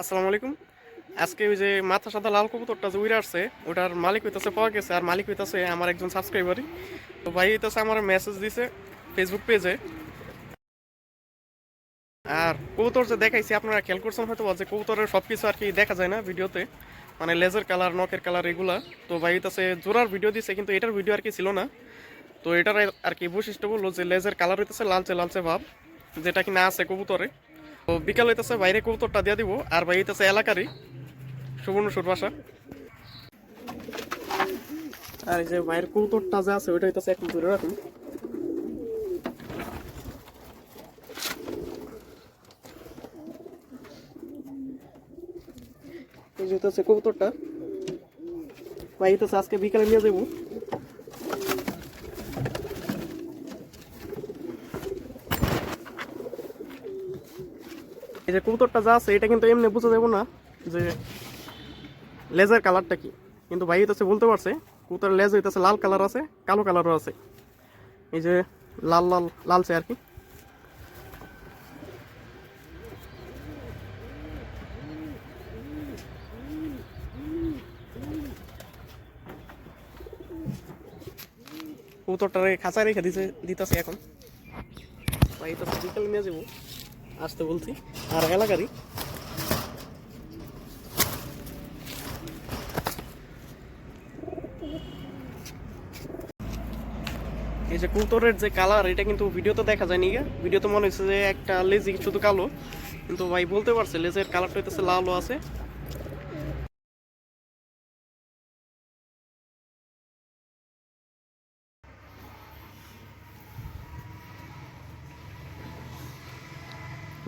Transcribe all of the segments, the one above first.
আসসালামু আলাইকুম। আজকে ওই যে মাথা সাদা লাল কবুতরটা যে উড়ে আসছে, ওটার মালিক হইতেছে পাওয়া গেছে, আর মালিক হইতেছে আমার একজন সাবস্ক্রাইবারই তো ভাই হইতেছে আমার মেসেজ দিছে ফেসবুক পেজে আর কবুতর যে দেখাইছি, আপনারা খেয়াল করছেন হয়তো যে কবুতরের সব কিছু আর কি দেখা যায় না ভিডিওতে মানে লেজার কালার নকের কালার এগুলা। তো ভাই হইতেছে জোড়ার ভিডিও দিছে, কিন্তু এটার ভিডিও আর কি ছিল না। তো এটার আর কি বৈশিষ্ট্য বলল যে লেজার কালার হইতেছে লালচে লালচে ভাব, যেটা কি না আছে কবুতরে। তো বিকাল হইতেছে, বাইরে কবুতরটা দিয়ে দিব, আর ভাই হইতেছে এলাকারই সুবর্ণ সুর বাসা আর এই যে বাইরের কবুতরটা যে আছে, ওইটা হইতেছে একটু ধরে রাখুন। যে হইতেছে কবুতরটা ভাই হইতেছে, আজকে বিকালে নিয়ে যাব। এই যে কবুতরটা যা আছে, এটা কিন্তু এমনি বোঝা যাব না যে লেজার কালারটা কি। কিন্তু ভাই হইতেছে বলতে পারছে, কবুতরের লেজ হইতেছে লাল কালার আছে, কালো কালারও আছে। এই যে লাল লাল লালচে আর কি। কবুতরটারে খাঁচায় রেখে দিতে দিতেছে এখন। ভাই তো বিকাল নিয়ে যাব। আসতে বলছি। আর এলাকারই। এই যে কুতোরের যে কালার এটা কিন্তু ভিডিওতে দেখা যায়নি গা। ভিডিওতে মনে হচ্ছে যে একটা লেজি শুধু কালো। কিন্তু ভাই বলতে পারছে লেজের কালারটা হইতেছে লালও আছে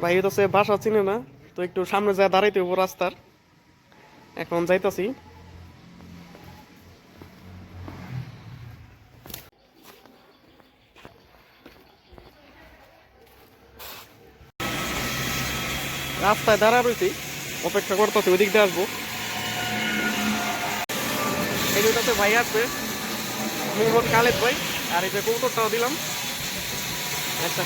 ভাই হইতেছে বাসা চিনে না, তো একটু সামনে যায় দাঁড়াইতে হব রাস্তার। এখন যাইতাছি। রাস্তায় দাঁড়া রয়েছি অপেক্ষা করতেছি ওদিক দিয়ে আসব। এই ভাই আসবে মোহাম্মদ খালেদ ভাই, আর এই যে কৌতরটাও দিলাম। আচ্ছা।